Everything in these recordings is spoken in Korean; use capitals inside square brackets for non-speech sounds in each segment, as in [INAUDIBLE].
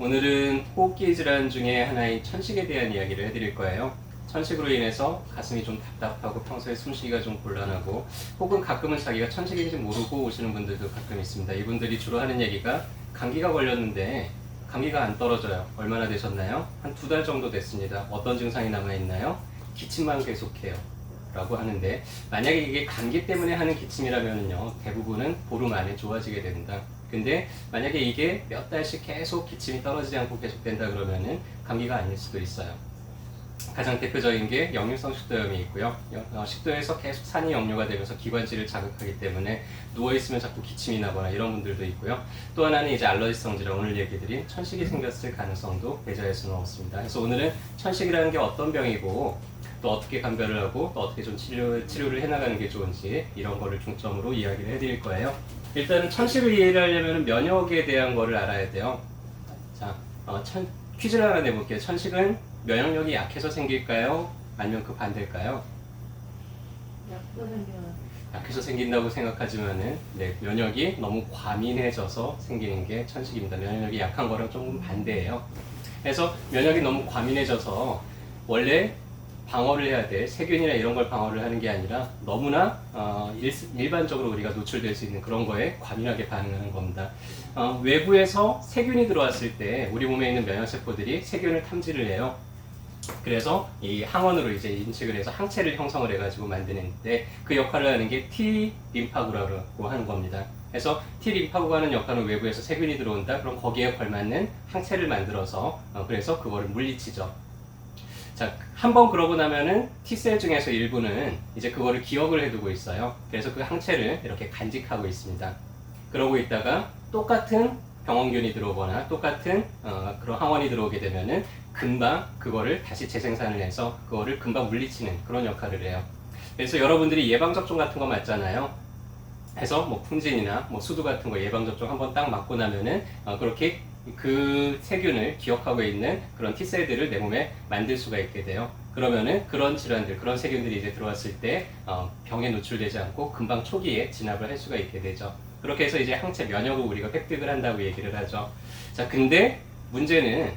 오늘은 호흡기 질환 중에 하나인 천식에 대한 이야기를 해드릴 거예요. 천식으로 인해서 가슴이 좀 답답하고 평소에 숨쉬기가 좀 곤란하고 혹은 가끔은 자기가 천식인지 모르고 오시는 분들도 가끔 있습니다. 이분들이 주로 하는 얘기가 감기가 걸렸는데 감기가 안 떨어져요. 얼마나 되셨나요? 한 두 달 정도 됐습니다. 어떤 증상이 남아있나요? 기침만 계속해요. 라고 하는데 만약에 이게 감기 때문에 하는 기침이라면요 대부분은 보름 안에 좋아지게 된다. 근데 만약에 이게 몇 달씩 계속 기침이 떨어지지 않고 계속된다 그러면은 감기가 아닐 수도 있어요. 가장 대표적인 게 역류성 식도염이 있고요. 여- 어, 식도에서 계속 산이 역류가 되면서 기관지를 자극하기 때문에 누워 있으면 자꾸 기침이 나거나 이런 분들도 있고요. 또 하나는 이제 알러지성 질환 오늘 얘기들이 천식이 생겼을 가능성도 배제할 수는 없습니다. 그래서 오늘은 천식이라는 게 어떤 병이고 또 어떻게 감별을 하고 또 어떻게 좀 치료, 치료를 해나가는 게 좋은지 이런 거를 중점으로 이야기를 해드릴 거예요. 일단은 천식을 이해를 하려면 면역에 대한 거를 알아야 돼요. 자, 어, 천, 퀴즈를 하나 내볼게요. 천식은 면역력이 약해서 생길까요? 아니면 그 반대일까요? 약해서 생긴다고 생각하지만은 네, 면역이 너무 과민해져서 생기는 게 천식입니다. 면역력이 약한 거랑 조금 반대예요. 그래서 면역이 너무 과민해져서 원래 방어를 해야 돼 세균이나 이런 걸 방어를 하는 게 아니라 너무나 어, 일, 반적으로 우리가 노출될 수 있는 그런 거에 과민하게 반응하는 겁니다. 어, 외부에서 세균이 들어왔을 때 우리 몸에 있는 면역 세포들이 세균을 탐지를 해요. 그래서 이 항원으로 이제 인식을 해서 항체를 형성을 해가지고 만드는데 그 역할을 하는 게 T 림파구라고 하는 겁니다. 그래서 T 림파구가 하는 역할은 외부에서 세균이 들어온다. 그럼 거기에 걸맞는 항체를 만들어서 어, 그래서 그거를 물리치죠. 자, 한 번 그러고 나면은 T셀 중에서 일부는 이제 그거를 기억을 해두고 있어요. 그래서 그 항체를 이렇게 간직하고 있습니다. 그러고 있다가 똑같은 병원균이 들어오거나 똑같은 어, 그런 항원이 들어오게 되면은 금방 그거를 다시 재생산을 해서 그거를 금방 물리치는 그런 역할을 해요. 그래서 여러분들이 예방 접종 같은 거 맞잖아요. 해서 뭐 풍진이나 뭐 수두 같은 거 예방 접종 한번 딱 맞고 나면은 어, 그렇게 그 세균을 기억하고 있는 그런 T셀들을 내 몸에 만들 수가 있게 돼요. 그러면은 그런 질환들, 그런 세균들이 이제 들어왔을 때 어, 병에 노출되지 않고 금방 초기에 진압을 할 수가 있게 되죠. 그렇게 해서 이제 항체 면역을 우리가 획득을 한다고 얘기를 하죠. 자, 근데 문제는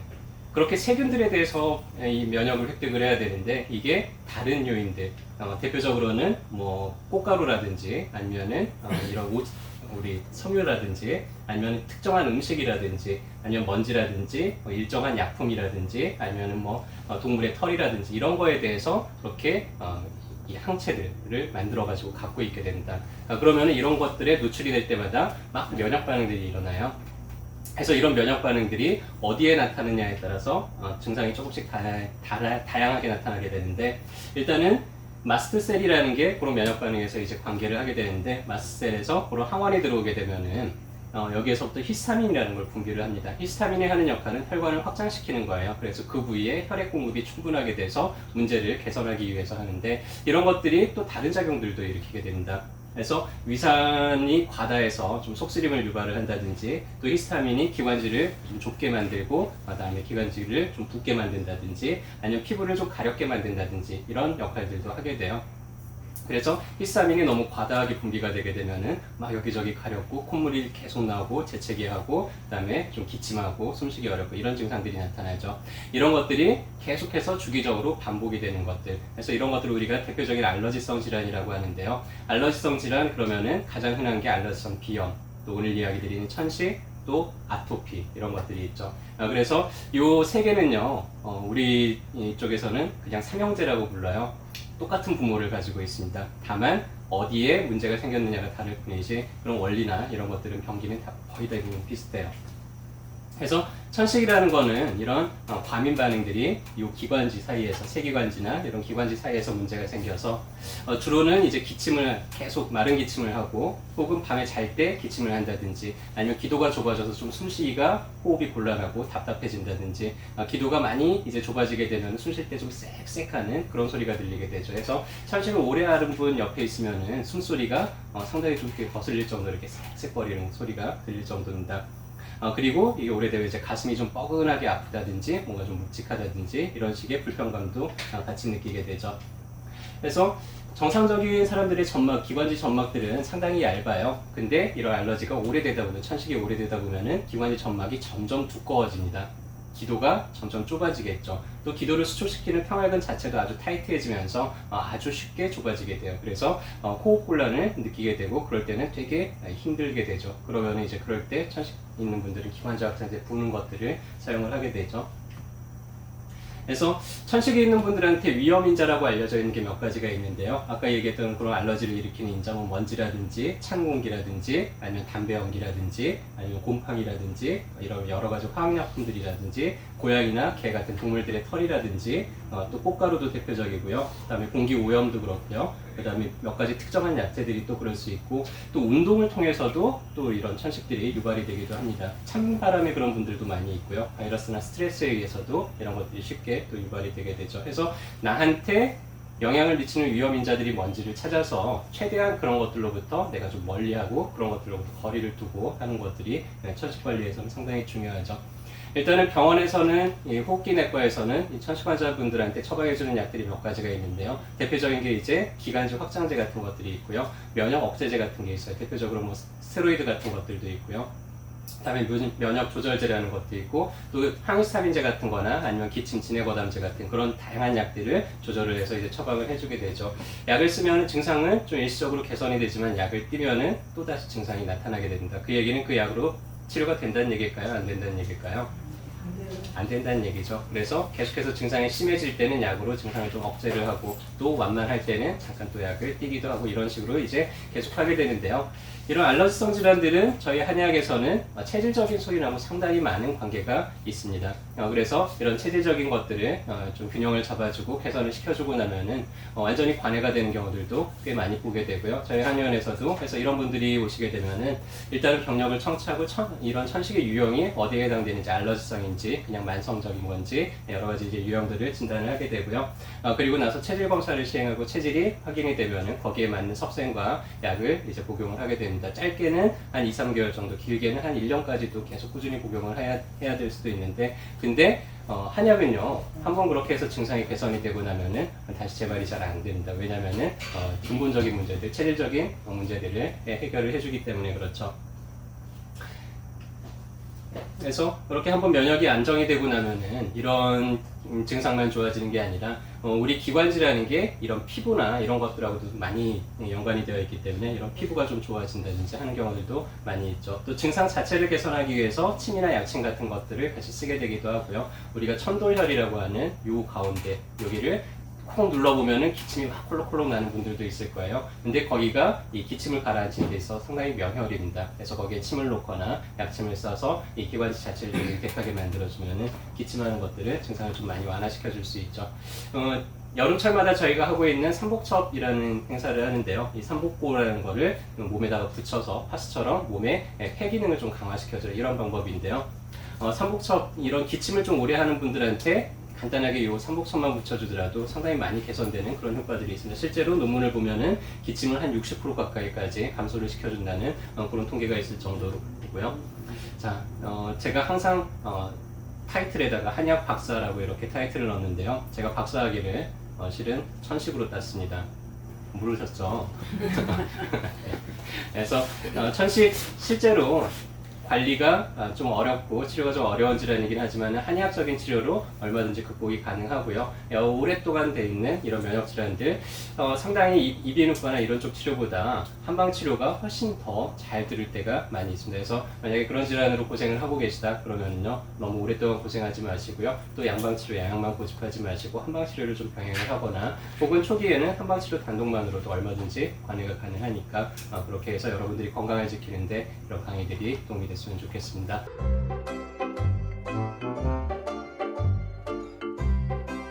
그렇게 세균들에 대해서 이 면역을 획득을 해야 되는데 이게 다른 요인들 어, 대표적으로는 뭐 꽃가루라든지 아니면은 어, 이런 오, 우리 섬유라든지 아니면 특정한 음식이라든지 아니면 먼지라든지 뭐 일정한 약품이라든지 아니면은 뭐 어, 동물의 털이라든지 이런 거에 대해서 그렇게 어, 이 항체들을 만들어 가지고 갖고 있게 된다. 아, 그러면 이런 것들에 노출이 될 때마다 막 면역 반응들이 일어나요. 그래서 이런 면역 반응들이 어디에 나타나느냐에 따라서 어, 증상이 조금씩 다, 다, 다양하게 나타나게 되는데 일단은 마스트셀이라는 게 그런 면역 반응에서 이제 관계를 하게 되는데 마스트셀에서 그런 항원이 들어오게 되면은 어, 여기에서부터 히스타민이라는 걸 분비를 합니다. 히스타민이 하는 역할은 혈관을 확장시키는 거예요. 그래서 그 부위에 혈액 공급이 충분하게 돼서 문제를 개선하기 위해서 하는데 이런 것들이 또 다른 작용들도 일으키게 됩니다. 그래서 위산이 과다해서 좀 속쓰림을 유발을 한다든지 또 히스타민이 기관지를 좀 좁게 만들고 그다음에 기관지를 좀 붓게 만든다든지 아니면 피부를 좀 가렵게 만든다든지 이런 역할들도 하게 돼요. 그래서 히스타민이 너무 과다하게 분비가 되게 되면은 막 여기저기 가렵고 콧물이 계속 나오고 재채기 하고 그다음에 좀 기침하고 숨쉬기 어렵고 이런 증상들이 나타나죠. 이런 것들이 계속해서 주기적으로 반복이 되는 것들. 그래서 이런 것들을 우리가 대표적인 알러지성 질환이라고 하는데요. 알러지성 질환 그러면은 가장 흔한 게 알러지성 비염, 또 오늘 이야기 드리는 천식, 또 아토피 이런 것들이 있죠. 아, 그래서 요세 개는요, 어, 우리 이쪽에서는 그냥 삼형제라고 불러요. 똑같은 부모를 가지고 있습니다. 다만 어디에 문제가 생겼느냐가 다를 뿐이지 그런 원리나 이런 것들은 병기는 다 거의 대부분 비슷해요. 그래서 천식이라는 거는 이런 어, 과민 반응들이 이 기관지 사이에서 세기관지나 이런 기관지 사이에서 문제가 생겨서 어, 주로는 이제 기침을 계속 마른 기침을 하고 혹은 밤에 잘 때 기침을 한다든지 아니면 기도가 좁아져서 좀 숨쉬기가 호흡이 곤란하고 답답해진다든지 어, 기도가 많이 이제 좁아지게 되면 숨 쉴 때 좀 쌕쌕하는 그런 소리가 들리게 되죠. 그래서 천식을 오래 앓은 분 옆에 있으면은 숨소리가 어, 상당히 좀 거슬릴 정도로 이렇게 쌕쌕거리는 소리가 들릴 정도입니다. 어, 그리고 이게 오래되면 이제 가슴이 좀 뻐근하게 아프다든지 뭔가 좀 묵직하다든지 이런 식의 불편감도 어, 같이 느끼게 되죠. 그래서 정상적인 사람들의 점막, 기관지 점막들은 상당히 얇아요. 근데 이런 알러지가 오래되다 보면, 천식이 오래되다 보면은 기관지 점막이 점점 두꺼워집니다. 기도가 점점 좁아지겠죠. 또 기도를 수축시키는 평활근 자체도 아주 타이트해지면서 어, 아주 쉽게 좁아지게 돼요. 그래서 어, 호흡 곤란을 느끼게 되고 그럴 때는 되게 힘들게 되죠. 그러면 이제 그럴 때 천식 있는 분들은 기관지 확장제 부는 것들을 사용을 하게 되죠. 그래서 천식이 있는 분들한테 위험 인자라고 알려져 있는 게 몇 가지가 있는데요. 아까 얘기했던 그런 알러지를 일으키는 인자, 뭐 먼지라든지 찬 공기라든지 아니면 담배 연기라든지 아니면 곰팡이라든지 이런 여러 가지 화학약품들이라든지 고양이나 개 같은 동물들의 털이라든지 어, 또 꽃가루도 대표적이고요. 그다음에 공기 오염도 그렇고요. 그다음에 몇 가지 특정한 약재들이 또 그럴 수 있고 또 운동을 통해서도 또 이런 천식들이 유발이 되기도 합니다. 찬바람에 그런 분들도 많이 있고요. 바이러스나 스트레스에 의해서도 이런 것들이 쉽게 또 유발이 되게 되죠. 그래서 나한테 영향을 미치는 위험 인자들이 뭔지를 찾아서 최대한 그런 것들로부터 내가 좀 멀리하고 그런 것들로부터 거리를 두고 하는 것들이 네, 천식 관리에서는 상당히 중요하죠. 일단은 병원에서는 이 호흡기 내과에서는 이 천식 환자분들한테 처방해주는 약들이 몇 가지가 있는데요. 대표적인 게 이제 기관지 확장제 같은 것들이 있고요. 면역 억제제 같은 게 있어요. 대표적으로 뭐 스테로이드 같은 것들도 있고요. 그다음에 면- 면역 조절제라는 것도 있고 또 항히스타민제 같은 거나 아니면 기침 진해 거담제 같은 그런 다양한 약들을 조절을 해서 이제 처방을 해주게 되죠. 약을 쓰면 증상은 좀 일시적으로 개선이 되지만 약을 띄면은 또 다시 증상이 나타나게 됩니다. 그 얘기는 그 약으로 치료가 된다는 얘기일까요? 안 된다는 얘기일까요? 안 된다는 얘기죠. 그래서 계속해서 증상이 심해질 때는 약으로 증상을 좀 억제를 하고 또 완만할 때는 잠깐 또 약을 띄기도 하고 이런 식으로 이제 계속 하게 되는데요. 이런 알러지성 질환들은 저희 한의학에서는 체질적인 소리하고 상당히 많은 관계가 있습니다. 어, 그래서 이런 체질적인 것들을 어, 좀 균형을 잡아주고 개선을 시켜주고 나면은 어, 완전히 관해가 되는 경우들도 꽤 많이 보게 되고요. 저희 한의원에서도 그래서 이런 분들이 오시게 되면은 일단은 병력을 청취하고 천- 이런 천식의 유형이 어디에 해당되는지 알러지성인지 그냥 만성적인 건지 여러 가지 이제 유형들을 진단을 하게 되고요. 어, 그리고 나서 체질 검사를 시행하고 체질이 확인이 되면은 거기에 맞는 석생과 약을 이제 복용을 하게 됩니다. 짧게는 한 2, 3개월 정도, 길게는 한 1년까지도 계속 꾸준히 복용을 해야, 해야 될 수도 있는데 근데 어, 한약은요 한 번 그렇게 해서 증상이 개선이 되고 나면은 다시 재발이 잘 안 됩니다. 왜냐면은 어, 근본적인 문제들, 체질적인 어, 문제들을 예, 해결을 해주기 때문에 그렇죠. 그래서 그렇게 한번 면역이 안정이 되고 나면은 이런 음, 증상만 좋아지는 게 아니라 어, 우리 기관지라는 게 이런 피부나 이런 것들하고도 많이 연관이 되어 있기 때문에 이런 피부가 좀 좋아진다든지 하는 경우들도 많이 있죠. 또 증상 자체를 개선하기 위해서 침이나 약침 같은 것들을 같이 쓰게 되기도 하고요. 우리가 천도혈이라고 하는 요 가운데 여기를 콕 눌러보면은 기침이 막 콜록콜록 나는 분들도 있을 거예요. 근데 거기가 이 기침을 가라앉힌 데 있어 상당히 명혈입니다. 그래서 거기에 침을 놓거나 약침을 써서 이 기관지 자체를 좀 깨끗하게 만들어주면은 기침하는 것들을 증상을 좀 많이 완화시켜 줄 수 있죠. 어, 여름철마다 저희가 하고 있는 삼복첩이라는 행사를 하는데요. 이 삼복고라는 거를 몸에다가 붙여서 파스처럼 몸의 폐 기능을 좀 강화시켜줘요. 이런 방법인데요. 어, 삼복첩 이런 기침을 좀 오래 하는 분들한테 간단하게 이 삼복천만 붙여주더라도 상당히 많이 개선되는 그런 효과들이 있습니다. 실제로 논문을 보면은 기침을 한 60% 가까이까지 감소를 시켜준다는 어, 그런 통계가 있을 정도로고요. 자, 어, 제가 항상 어, 타이틀에다가 한약 박사라고 이렇게 타이틀을 넣는데요. 제가 박사학위를 어, 실은 천식으로 땄습니다. 모르셨죠? [LAUGHS] 그래서 어, 천식 실제로 관리가 아, 좀 어렵고 치료가 좀 어려운 질환이긴 하지만 한의학적인 치료로 얼마든지 극복이 가능하고요. 어, 오랫동안 돼 있는 이런 면역 질환들 어, 상당히 입- 이비인후과나 이런 쪽 치료보다 한방 치료가 훨씬 더 잘 들을 때가 많이 있습니다. 그래서 만약에 그런 질환으로 고생을 하고 계시다 그러면요 너무 오랫동안 고생하지 마시고요. 또 양방 치료, 양양만 고집하지 마시고 한방 치료를 좀 병행을 하거나 혹은 초기에는 한방 치료 단독만으로도 얼마든지 관리가 가능하니까 어, 그렇게 해서 여러분들이 건강을 지키는데 이런 강의들이 도움이 됐으면 좋겠습니다.